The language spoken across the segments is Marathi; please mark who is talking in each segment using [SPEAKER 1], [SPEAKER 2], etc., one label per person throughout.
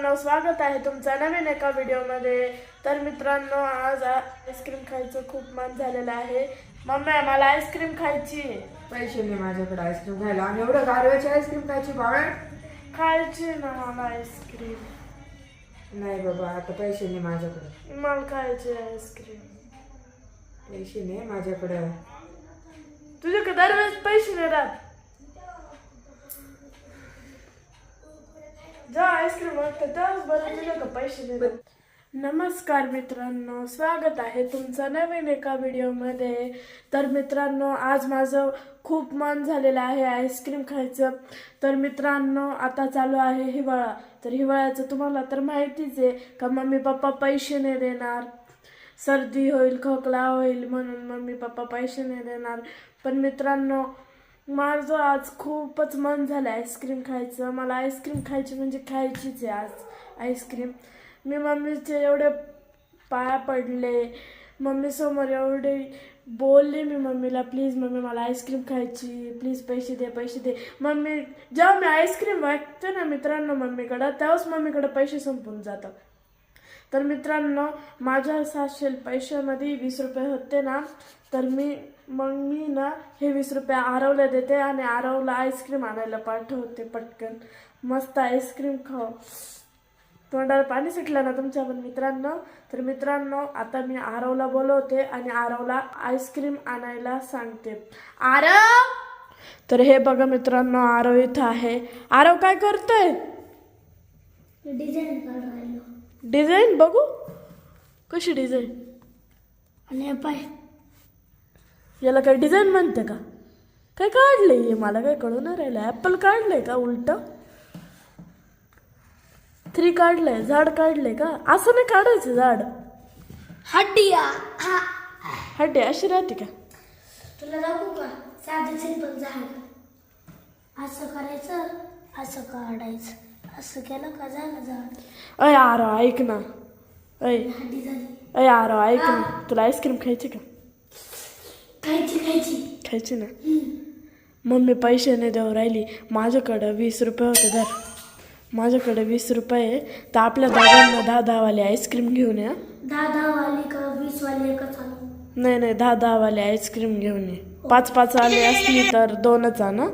[SPEAKER 1] मित्रांनो स्वागत आहे तुमचं नवीन एका व्हिडिओमध्ये. तर मित्रांनो आज आईस्क्रीम खायचं खूप मन झालेलं आहे. मम्मी मला आईस्क्रीम खायची.
[SPEAKER 2] पैसे नाही माझ्याकडे आईस्क्रीम खायला. आणि एवढं गारव्याची आईस्क्रीम खायची बावळ
[SPEAKER 1] खायची ना मला आईस्क्रीम
[SPEAKER 2] नाही बाबा आता पैसे नाही माझ्याकडे.
[SPEAKER 1] मला खायची आईस्क्रीम
[SPEAKER 2] पैसे नाही माझ्याकडे.
[SPEAKER 1] तुझ्याकडे दरवेळेस पैसे नाही राहत. जेव्हा आईस्क्रीम वाटतं तेव्हाच बरं का पैसे नाही नमस्कार मित्रांनो स्वागत आहे तुमचं नवीन एका व्हिडिओमध्ये. तर मित्रांनो आज माझं खूप मन झालेलं आहे आईस्क्रीम खायचं. तर मित्रांनो आता चालू आहे हिवाळा. तर हिवाळ्याचं तुम्हाला तर माहितीच आहे का मम्मी पप्पा पैसे नाही देणार. सर्दी होईल खोकला होईल म्हणून मम्मी पप्पा पैसे नाही देणार. पण मित्रांनो माझं आज खूपच मन झालं आईस्क्रीम खायचं. मला आईस्क्रीम खायची म्हणजे खायचीच आहे आज आईस्क्रीम मी मम्मीचे एवढे पाया पडले. मम्मीसमोर एवढे बोलले मी मम्मीला प्लीज मम्मी मला आईस्क्रीम खायची. प्लीज पैसे दे पैसे दे. मम्मी जेव्हा मी आईस्क्रीम वाटते ना मित्रांनो मम्मीकडं तेव्हाच मम्मीकडं पैसे संपून जातात तर मित्रांनो माझ्या सातशे पैशामध्ये वीस रुपये होते ना तर मी मग मी ना हे वीस रुपये आरवला देते आणि आरवला आईस्क्रीम आणायला पाठवते पटकन. मस्त आईस्क्रीम खाऊ. तोंडाला पाणी सुटलं ना तुमच्या पण मित्रांनो? तर मित्रांनो आता मी आरवला बोलवते आणि आरवला आईस्क्रीम आणायला सांगते. आरव! तर हे बघा मित्रांनो आरव इथं आहे. आरव काय करतोय?
[SPEAKER 3] डिझाईन
[SPEAKER 1] डिझाईन बघू. कशी डिझाईन?
[SPEAKER 3] आणि पाय.
[SPEAKER 1] याला काय डिझाईन म्हणते का? काय काढलंय हे? मला काय कळून राहिलं. ॲपल काढलंय का उलट? थ्री काढलंय. झाड काढलंय का? असं नाही काढायचं झाड.
[SPEAKER 3] हड्डिया.
[SPEAKER 1] हड्डे अशी राहते का?
[SPEAKER 3] तुला दाखवू का? साधं सिंपल झाड. असं करायचं असं काढायचं. असं केलं का? झालं झाड
[SPEAKER 1] अय आरो ऐक ना. अय.
[SPEAKER 3] हड्डी झाली.
[SPEAKER 1] अय आरो ऐक ना. तुला आईस्क्रीम खायची का?
[SPEAKER 3] खायची खायची.
[SPEAKER 1] खायची ना. मम्मी पैसे नाही देऊ राहिली. माझ्याकडं वीस रुपये होते धर. माझ्याकडे वीस रुपये आहे. तर आपल्या दोघांना दहा दहावाली आईस्क्रीम घेऊन या
[SPEAKER 3] दहा दहा वाली का वीस वाली एकच आणू
[SPEAKER 1] नाही नाही दहा दहावाले आईस्क्रीम घेऊन ये. पाच पाच वाले असली तर दोनच आण हं.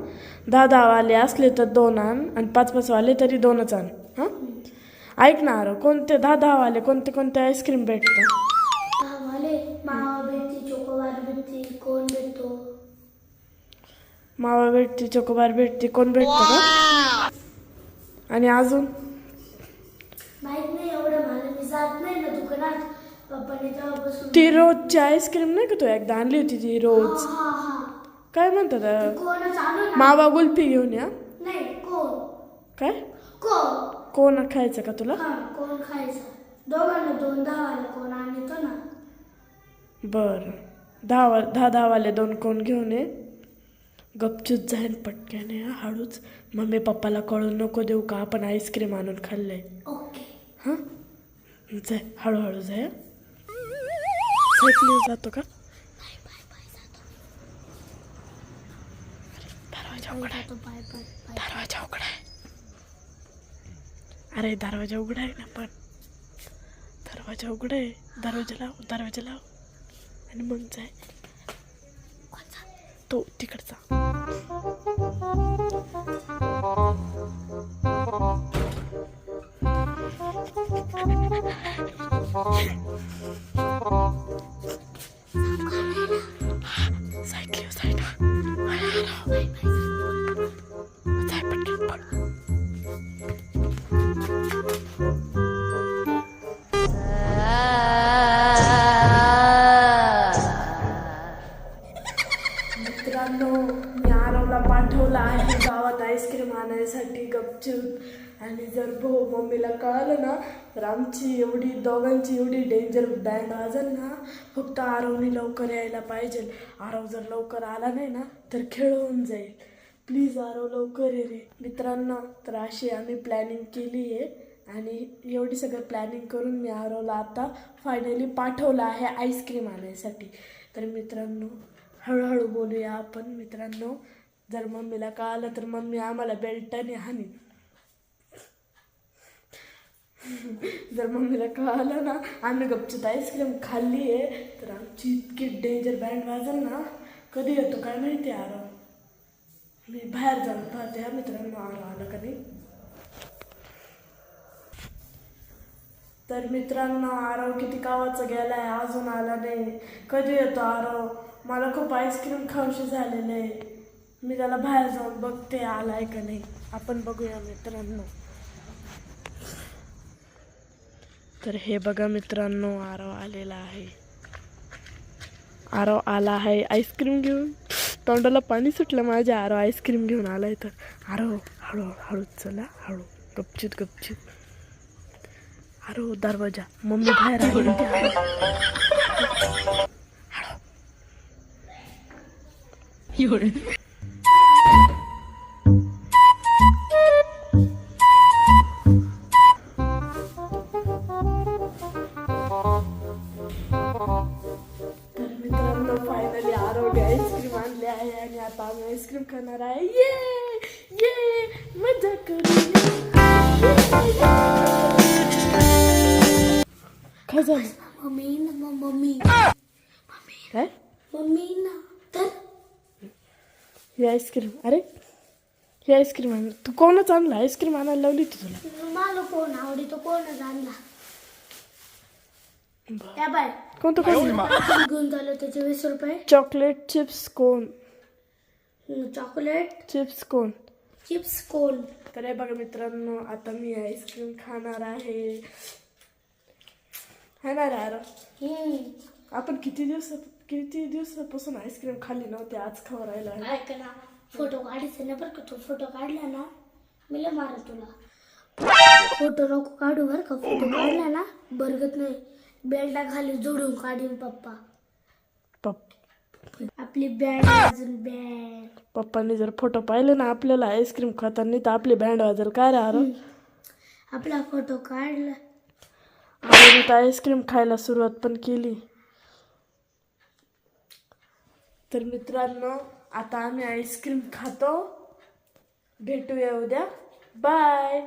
[SPEAKER 1] दहा दहावाले असले तर दोन आण आणि पाच पाच वाले तरी दोनच आण हां? ऐक ना अरे कोणते दहा दहावाले कोणते कोणते आईस्क्रीम भेटतं?
[SPEAKER 3] दहा वाले मावा भेटती चोकोबार भेटती कोण भेटतो?
[SPEAKER 1] मावा भेटते चोकोबार भेटते कोण भेटतं का आणि अजून?
[SPEAKER 3] माहीत नाही एवढं मला मी जात नाही ना दुकानात. पप्पाने
[SPEAKER 1] ती रोजची आईस्क्रीम नाही का तू एकदा आणली होती ती रोज?
[SPEAKER 3] हा हा.
[SPEAKER 1] काय म्हणतात मावा गुल्फी घेऊन या. काय?
[SPEAKER 3] कोण?
[SPEAKER 1] खायचं का तुला?
[SPEAKER 3] हा कोण खायचं? दोघांना दोन दहा कोण आणतो ना?
[SPEAKER 1] बरं. दहा दहा दहावाले दोन कोण घेऊन ये. गपचूप जाईन पटक्याने हळूच मम्मी पप्पाला कळून नको देऊ का? आपण आईस्क्रीम आणून खाल्लंय.
[SPEAKER 3] ओके.
[SPEAKER 1] हां? जाय हळूहळू जाय जातो का दरवाजा उघडा आहे दरवाजा उघडा आहे अरे दरवाजा उघडा आहे ना पण. दरवाजा उघडा आहे दरवाजा लाव दरवाजा लाव. आणि मग जाय. तो तिकडचा. आरवला आहे गावात आईस्क्रीम आणायसाठी गपचूप. आणि जर भाऊ मम्मीला कळलं ना तर आमची एवढी दोघांची एवढी डेंजर बँड वाजेल ना फक्त आरवनी लवकर यायला पाहिजे. आरव जर लवकर आला नाही ना तर खेळ होऊन जाईल. प्लीज आरव लवकर ये रे. मित्रांनो तर अशी आम्ही प्लॅनिंग केली आहे. आणि एवढी सगळं प्लॅनिंग करून मी आरवला आता फायनली पाठवलं आहे आईस्क्रीम आणायसाठी. तर मित्रांनो हळूहळू बोलूया आपण मित्रांनो. जर मम्मीला कळालं तर मम्मी आम्हाला बेल्टाने हानी. जर मम्मीला कळालं ना आम्ही गपचित आईस्क्रीम खाल्ली आहे तर आमची इतकी डेंजर बँड वाजल ना. कधी येतो काय माहिती आरो? मी बाहेर जाऊन पाहते या मित्रांनो आरो आलं का नाही? तर मित्रांनो आरव किती कावाचं आहे अजून आला नाही. कधी येतो आरव मला खूप आईस्क्रीम खाऊशी झालेलं आहे. मी त्याला बाहेर जाऊन बघते आलाय का नाही. आपण बघूया मित्रांनो. तर हे बघा मित्रांनो आरव आलेला आहे. आरव आला आहे आईस्क्रीम घेऊन. तोंडाला पाणी सुटलं माझ्या. आरव आईस्क्रीम घेऊन आलाय तर. आरव हळू हळू चला हळू. गपचित गपचित. आरो दरवाजा. मम्मी बाहेर आली आहे आणि आता आम्ही आईस्क्रीम खाणार आहे ये ये मजा करूया काय झालं
[SPEAKER 3] मम्मी ना मग मम्मी
[SPEAKER 1] काय
[SPEAKER 3] मम्मी ना तर
[SPEAKER 1] हे आईस्क्रीम अरे हे आईस्क्रीम आण तू कोणच आणलं आईस्क्रीम आणायला लावली होती तुला
[SPEAKER 3] मला कोण आवडतो कोणच आणला
[SPEAKER 1] कोणतं कोण
[SPEAKER 3] घेऊन झालं त्याचे वीस रुपये
[SPEAKER 1] चॉकलेट चिप्स कोण
[SPEAKER 3] चॉकलेट
[SPEAKER 1] चिप्स कोण?
[SPEAKER 3] चिप्स कोण?
[SPEAKER 1] तर हे बघा मित्रांनो आता मी आईस्क्रीम खाणार आहे. है ना रे आरव?
[SPEAKER 3] हम्म.
[SPEAKER 1] आपण किती दिवस किती दिवसापासून आईस्क्रीम खाल्ली नव्हती आज खावं राहिला.
[SPEAKER 3] ऐक ना फोटो काढायचे ना बरं का तू? फोटो काढला ना मी लय मारल तुला. फोटो नको काढू बरं का. फोटो काढला ना बरगत नाही. बेल्टा खाली जोडून काढीन पप्पा.
[SPEAKER 1] पप
[SPEAKER 3] आपली बँड अजून बँड.
[SPEAKER 1] पप्पांनी जर फोटो पाहिले ना आपल्याला आईस्क्रीम खाताना तर आपली बँड वाजेल. काय रे आरव
[SPEAKER 3] आपला फोटो काढला.
[SPEAKER 1] आणि तर आईस्क्रीम खायला सुरुवात पण केली. तर मित्रांनो आता आम्ही आईस्क्रीम खातो. भेटूया उद्या. बाय.